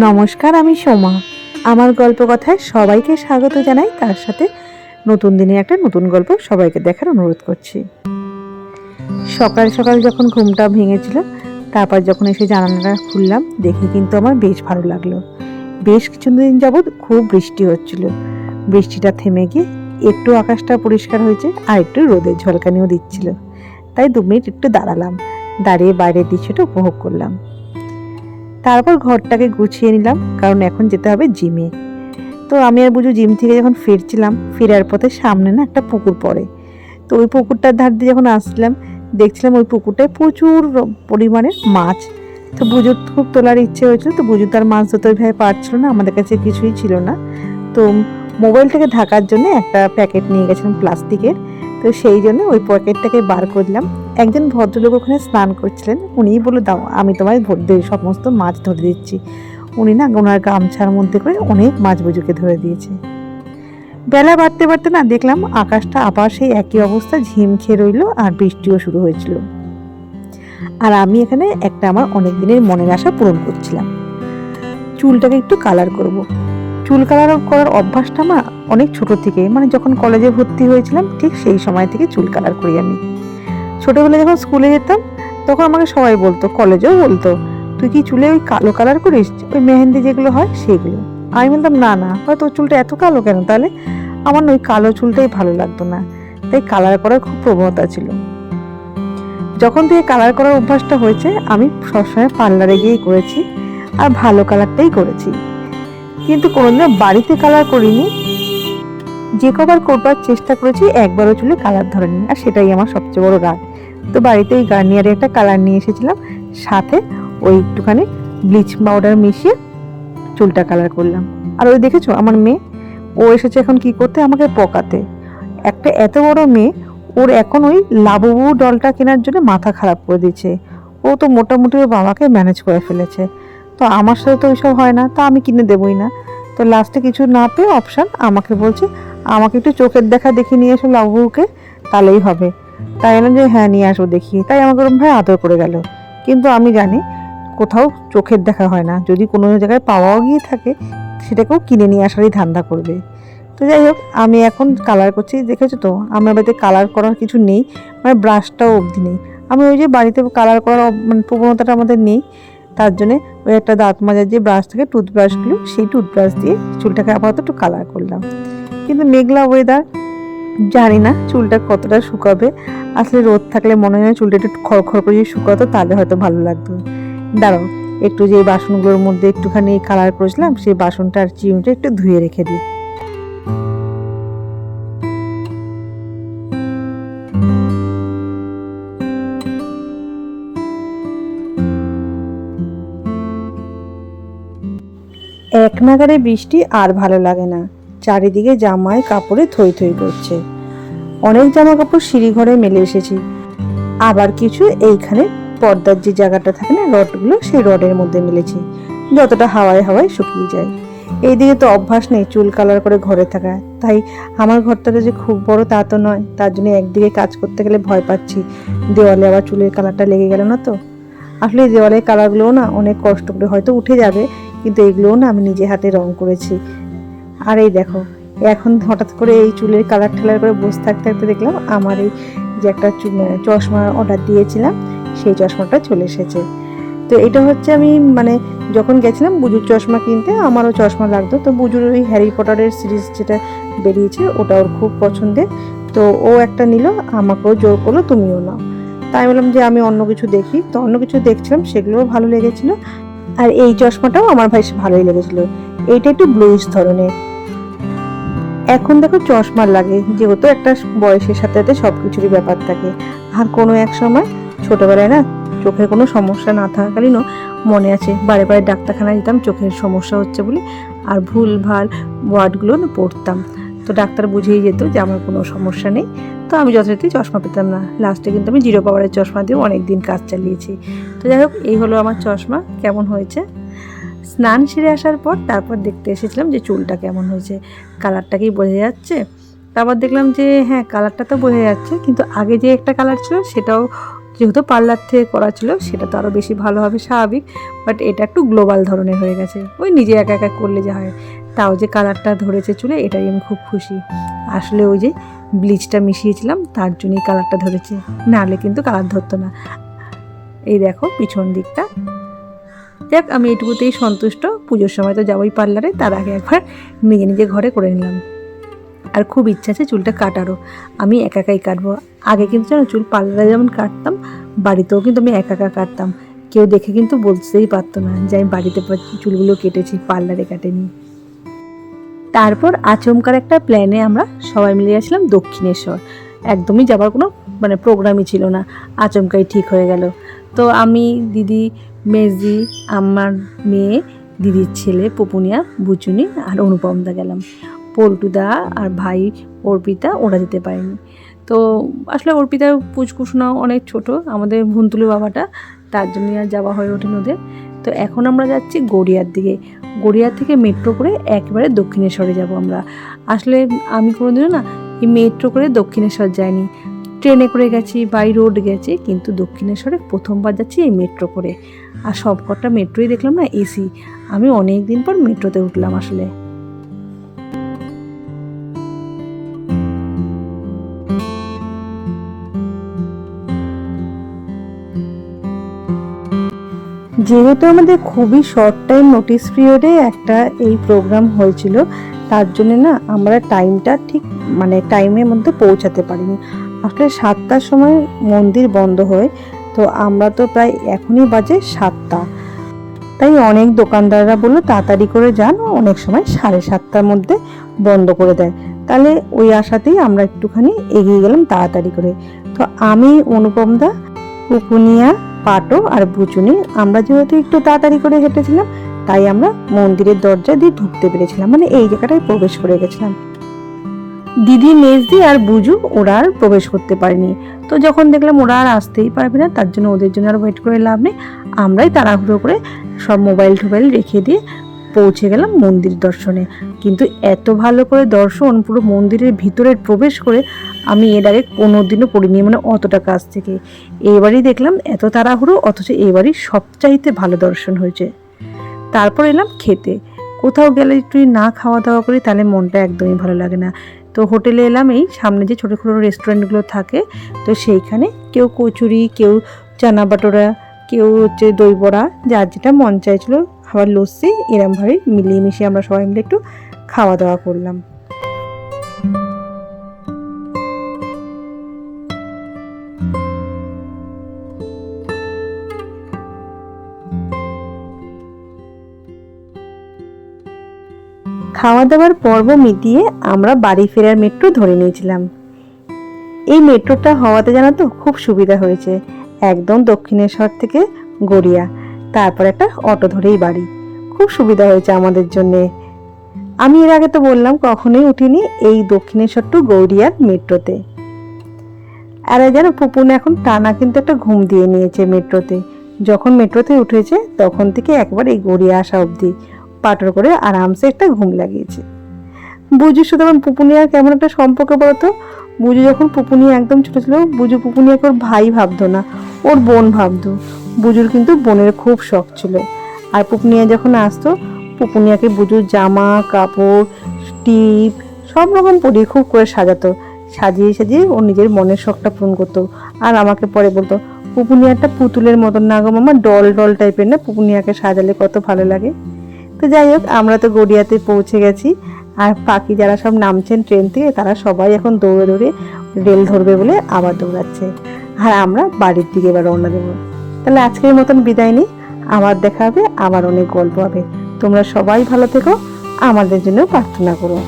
নমস্কার, আমি সোমা। আমার গল্প কথায় সবাইকে স্বাগত জানাই। তার সাথে নতুন দিনে একটা নতুন গল্প সবাইকে দেখার অনুরোধ করছি। সকাল সকাল যখন ঘুমটা ভেঙেছিল, তারপর যখন এসে জানালাটা খুললাম, দেখে কিন্তু আমার বেশ ভালো লাগল। বেশ কিছুদিন যাবৎ খুব বৃষ্টি হচ্ছিল। বৃষ্টিটা থেমে গিয়ে একটু আকাশটা পরিষ্কার হয়েছে আর একটু রোদের ঝলকানিও দিচ্ছিল। তাই দু মিনিট একটু দাঁড়ালাম। দাঁড়িয়ে বাইরের দৃশ্যটা উপভোগ করলাম। তারপর ঘরটাকে গুছিয়ে নিলাম, কারণ এখন যেতে হবে জিমে। তো আমি আর বুঝু জিম থেকে যখন ফিরছিলাম, ফেরার পথে সামনে না একটা পুকুর পড়ে। তো ওই পুকুরটার ধার দিয়ে যখন আসছিলাম, দেখছিলাম ওই পুকুরটায় প্রচুর পরিমাণে মাছ। তো বুঝুর খুব তোলার ইচ্ছে হয়েছিল, তো বুঝু তার মাছ ধরতে ওইভাবে পারছিল না, আমাদের কাছে কিছুই ছিল না। তো মোবাইলটাকে ঢাকার জন্য একটা প্যাকেট নিয়ে গেছিলাম প্লাস্টিকের, তো সেই জন্য ওই প্যাকেটটাকে বার করলাম একজন ভদ্রলোক ওখানে স্নান করছিলেন। উনিই বলে দাও, আমি তোমায় সমস্ত মাছ ধরে দিচ্ছি। উনি না ওনার গামছার মধ্যে করে অনেক মাছ বুঝুকে ধরে দিয়েছে। বেলা বাড়তে বাড়তে না দেখলাম আকাশটা আবার সেই একই অবস্থা ঝিম খেয়ে রইল আর বৃষ্টিও শুরু হয়েছিল। আর আমি এখানে একটা আমার অনেক দিনের মনের আশা পূরণ করছিলাম। চুলটাকে একটু কালার করব। চুল কালার করার অভ্যাসটা আমার অনেক ছোট থেকে মানে যখন কলেজে ভর্তি হয়েছিলাম, ঠিক সেই সময় থেকে চুল কালার করি আমি। ছোটবেলায় যখন স্কুলে যেতাম, তখন আমাকে সবাই বলতো, কলেজেও বলতো, তুই কি চুলে ওই কালো কালার করিস? ওই মেহেন্দি যেগুলো হয় সেগুলো। আমি বলতাম, না না হয়তো চুলটা এত কালো কেন? তাহলে আমার ওই কালো চুলটাই ভালো লাগতো না। তাই কালার করার খুব প্রবণতা ছিল। যখন থেকে কালার করার অভ্যাসটা হয়েছে, আমি সবসময় পার্লারে গিয়েই করেছি আর ভালো কালারটাই করেছি। কিন্তু কোনোদিনও বাড়িতে কালার করিনি। যে কবার করবার চেষ্টা করেছি, একবারও চুলে কালার ধরেনি, আর সেটাই আমার সবচেয়ে বড় রাগ তো বাড়িতে ওই গার্নিয়ারে একটা কালার নিয়ে এসেছিলাম, সাথে ওই একটুখানি ব্লিচ পাউডার মিশিয়ে চুলটা কালার করলাম। আর ওই দেখেছ, আমার মেয়ে, ও এসেছে এখন কি করতে, আমাকে পকাতে। একটা এত বড় মেয়ে, ওর এখন ওই লাবুবু ডলটা কেনার জন্য মাথা খারাপ করে দিচ্ছে ও তো মোটামুটি ওর বাবাকে ম্যানেজ করে ফেলেছে। তো আমার সাথে তো ওইসব হয় না, তা আমি কিনে দেবই না। তো লাস্টে কিছু না পেয়ে অপশান আমাকে বলছে আমাকে একটু চোখের দেখা দেখে নিয়ে এসো লাবুকে, তাহলেই হবে। তাই এলাম যে হ্যাঁ নিয়ে আসব দেখি। তাই আমাকে ওরকম ভাই আদর করে গেল। কিন্তু আমি জানি কোথাও চোখের দেখা হয় না। যদি কোনো জায়গায় পাওয়াও গিয়ে থাকে, সেটাকেও কিনে নিয়ে আসারই ধান্দা করবে। তো যাই হোক, আমি এখন কালার করছি। দেখেছ তো, আমার বাড়িতে কালার করার কিছু নেই মানে ব্রাশটাও অবধি নেই। আমি ওই যে বাড়িতে কালার করার মানে প্রবণতাটা আমাদের নেই, তার জন্যে ওই একটা দাঁত মাজার যে ব্রাশ থাকে টুথব্রাশগুলো সেই টুথব্রাশ দিয়ে চুলটাকে আপাতত একটু কালার করলাম। কিন্তু মেঘলা ওয়েদার জানি না চুলটা কতটা শুকাবে। আসলে রোদ থাকলে মনে হয় চুলটা একটু খড়খড় করে শুকাতো, তাহলে হয়তো ভালো লাগতো। দাঁড়াও, একটু যে বাসনগুলোর মধ্যে একটুখানি কালার করেছিলাম, সেই বাসনটা আর চিমটা একটু ধুয়ে রেখে দিই। এক নাগারে বৃষ্টি আর ভালো লাগে না। চারিদিকে জামায় কাপড়ে থই থই করছে। অনেক জামা কাপড় সিঁড়ি ঘরে মেলে এসেছি। আবার কিছু এইখানে পর্দার যে জায়গাটা থাকে না, রডগুলো সেই রডের মধ্যে মেলেছি। যতটা হাওয়ায় হাওয়ায় শুকিয়ে যায়। এইদিকে তো অভ্যাস নেই চুল কালার করে ঘরে থাকা। তাই আমার ঘরটা যে খুব বড় তা তো নয়। তার জন্য একদিকে কাজ করতে গেলে ভয় পাচ্ছি। দেওয়ালে আবার চুলের কালারটা লেগে গেল না তো। আসলে দেওয়ালের কালারগুলোও না অনেক কষ্ট করে হয়তো উঠে যাবে, কিন্তু এগুলোও না আমি নিজে হাতে রং করেছি। আর এই দেখো, এখন হঠাৎ করে এই চুলের কালার ঠালার করে বসে থাকতে থাকতে দেখলাম আমার এই যে একটা চু- চশমা অর্ডার দিয়েছিলাম, সেই চশমাটা চলে এসেছে। তো এটা হচ্ছে আমি মানে যখন গেছিলাম বুজুর চশমা কিনতে, আমারও চশমা লাগতো। তো বুজুর ওই হ্যারি পটারের সিরিজ যেটা বেরিয়েছে, ওটা ওর খুব পছন্দের। তো ও একটা নিল, আমাকেও জোর করল, তুমিও নাও। তাই বললাম যে আমি অন্য কিছু দেখি। তো অন্য কিছু দেখছিলাম, সেগুলোও ভালো লেগেছিল। আর এই চশমাটাও আমার ভাই ভালোই লেগেছিল। এইটা একটু ব্লুইশ ধরনের। এখন দেখো চশমা লাগে, যেহেতু একটা বয়সের সাথে সাথে সব কিছুরই ব্যাপার থাকে। আর কোনো এক সময় ছোটবেলায় না চোখের কোনো সমস্যা না থাকাকালীনও মনে আছে, বারে বারে ডাক্তারখানায় যেতাম, চোখের সমস্যা হচ্ছে বলে আর ভুল ভালো ওয়ার্ডগুলো না পড়তাম। তো ডাক্তার বুঝেই যেত যে আমার কোনো সমস্যা নেই। তো আমি যথারীতি চশমা পেতাম না। লাস্টে কিন্তু আমি জিরো পাওয়ারের চশমা দিয়ে অনেক দিন কাজ চালিয়েছি। তো যাই হোক, এই হলো আমার চশমা, কেমন হয়েছে? স্নান সেরে আসার পর তারপর দেখতে এসেছিলাম যে চুলটা কেমন হয়েছে কালারটা কি বোঝা যাচ্ছে। তারপর দেখলাম যে হ্যাঁ কালারটা তো বোঝা যাচ্ছে, কিন্তু আগে যে একটা কালার ছিল সেটাও যেহেতু পার্লার থেকে করা ছিল, সেটা তো আরও বেশি ভালো হবে, স্বাভাবিক। বাট এটা একটু গ্লোবাল ধরনের হয়ে গেছে। ওই নিজে একা একা করলে যা হয়। তাও যে কালারটা ধরেছে চুলে, এটাই আমি খুব খুশি। আসলে ওই যে ব্লিচটা মিশিয়েছিলাম, তার জন্যই কালারটা ধরেছে। নাহলে কিন্তু কালার ধরতো না। এই দেখো, পিছন দিকটা। দেখ আমি এটুকুতেই সন্তুষ্ট। পুজোর সময় তো যাবোই পার্লারে, তার আগে একবার নিজে নিজে ঘরে করে নিলাম। আর খুব ইচ্ছা আছে চুলটা কাটারও। আমি একা একাই কাটবো। আগে কিন্তু জানো, চুল পার্লারে যেমন কাটতাম, বাড়িতেও কিন্তু আমি একা একা কাটতাম। কেউ দেখে কিন্তু বলতেই পারতো না যে আমি বাড়িতে চুলগুলো কেটেছি, পার্লারে কাটেনি। তারপর আচমকার একটা প্ল্যানে আমরা সবাই মিলে গেছিলাম দক্ষিণেশ্বর। একদমই যাবার কোনো মানে প্রোগ্রামই ছিল না। আচমকাই ঠিক হয়ে গেল। তো আমি, দিদি মেজি, আমার মেয়ে, দিদির ছেলে, পপুনিয়া, বুচুনি আর অনুপমদা গেলাম। পল্টুদা আর ভাই অর্পিতা ওরা যেতে পারেনি। তো আসলে অর্পিতার পুচকুসনাও অনেক ছোট, আমাদের ভুন্তুলু বাবাটা, তার জন্যই আর যাওয়া হয়ে ওঠেন ওদের। তো এখন আমরা যাচ্ছি গড়িয়ার দিকে। গড়িয়া থেকে মেট্রো করে একেবারে দক্ষিণেশ্বরে যাব আমরা। আসলে আমি কোনোদিনও না এই মেট্রো করে দক্ষিণেশ্বর যাইনি। ট্রেনে করে গেছি, বাই রোড গেছি, কিন্তু দক্ষিণেশ্বরে প্রথমবার যাচ্ছি এই মেট্রো করে। আর সবকটা মেট্রোই দেখলাম না, এসি। আমি অনেক দিন পর মেট্রোতে উঠলাম আসলে। যেহেতু আমাদের খুবই শর্ট টাইম নোটিস পিরিয়ডে একটা এই প্রোগ্রাম হয়েছিল, তার জন্য না আমরা টাইমটা ঠিক মানে টাইমের মধ্যে পৌঁছাতে পারিনি। আসলে সাতটার সময় মন্দির বন্ধ হয় তো আমরা তো প্রায় এখনই বাজে সাতটা। তাই অনেক দোকানদাররা বলল, তাড়াতাড়ি করে যান অনেক সময় সাড়ে সাতটার মধ্যে বন্ধ করে দেয়। তাহলে ওই আশাতেই আমরা একটুখানি এগিয়ে গেলাম তাড়াতাড়ি করে। তো আমি অনুপমদা পুকুনিয়া পাটো আর বুচুনি, আমরা যেহেতু একটু তাড়াতাড়ি করে হেঁটেছিলাম, তাই আমরা মন্দিরের দরজা দিয়ে ঢুকতে পেরেছিলাম। মানে এই জায়গাটায় প্রবেশ করে গেছিলাম। দিদি, মেজদি আর বুজু, ওরা আর প্রবেশ করতে পারেনি। তো যখন দেখলাম ওরা আর আসতেই পারবে না, তার জন্য ওদের জন্য আর ওয়েট করে লাভ নেই। আমরাই তাড়াহুড়ো করে সব মোবাইল টোবাইল রেখে দিয়ে পৌঁছে গেলাম মন্দির দর্শনে। কিন্তু এত ভালো করে দর্শন, পুরো মন্দিরের ভিতরে প্রবেশ করে আমি এর আগে কোনোদিনও পড়িনি মানে অতটা কাছ থেকে। এবারই দেখলাম এত তাড়াহুড়ো, অথচ এবারই সবচাইতে ভালো দর্শন হয়েছে। তারপর এলাম খেতে। কোথাও গেলে একটু না খাওয়া দাওয়া করি, তাহলে মনটা একদমই ভালো লাগে না। তো হোটেলে এলাম এই সামনে যে ছোটো ছোটো রেস্টুরেন্টগুলো থাকে, তো সেইখানে কেউ কচুরি, কেউ চানা বাটোরা, কেউ হচ্ছে দই বড়া, যার যেটা মন চাইছিলো আবার লস্যি এরমভাবে মিলিয়ে মিশিয়ে আমরা সবাই মিলে একটু খাওয়া দাওয়া করলাম। খাওয়া দাওয়ার পর্ব মিটিয়ে আমরা বাড়ি ফেরার মেট্রো ধরে নিয়েছিলাম। এই মেট্রোটা হওয়াতে জানো তো খুব সুবিধা হয়েছে। একদম দক্ষিণেশ্বর থেকে গড়িয়া, তারপর একটা অটো ধরেই বাড়ি। খুব সুবিধা হয়েছে আমাদের জন্যে। আমি এর আগে তো বললাম কখনোই উঠিনি এই দক্ষিণেশ্বর টু গৌরিয়ার মেট্রোতে আর জানো পুপুন এখন টানা কিন্তু একটা ঘুম দিয়ে নিয়েছে মেট্রোতে যখন মেট্রোতে উঠেছে তখন থেকে একবার এই গড়িয়া আসা অবধি। পাটর করে আরামসে একটা ঘুম লাগিয়েছে। বুজুর সাথে আমার পুপুনিয়ার কেমন একটা সম্পর্ক বলতো? বুজু যখন পুপুনিয়া একদম ছোট ছিল বুজু পুপুনিয়াকে ওর ভাই ভাবতো না, ওর বোন ভাবতো। বুজুর কিন্তু বোনের খুব শখ ছিল। আর পুপুনিয়া যখন আসতো, পুপুনিয়াকে বুজুর জামা, কাপড়, টিপ, সব রকম পরিয়ে খুব করে সাজাতো। সাজিয়ে সাজিয়ে ওর নিজের মনের শখটা পূরণ করতো। আর আমাকে পরে বলতো পুপুনিয়াটা পুতুলের মতন না গো মামা ডল ডল টাইপের না? পুপুনিয়াকে সাজালে কত ভালো লাগে। তো যাই হোক, আমরা তো গড়িয়াতে পৌঁছে গেছি। আর পাখি যারা সব নামছেন ট্রেন থেকে, তারা সবাই এখন দৌড়ে দৌড়ে রেল ধরবে বলে আবার দৌড়াচ্ছে। আর আমরা বাড়ির দিকে এবার রওনা দেবো। তাহলে আজকের মতন বিদায় নিই। আবার দেখা হবে, আবার অনেক গল্প হবে। তোমরা সবাই ভালো থেকো। আমাদের জন্য প্রার্থনা করো।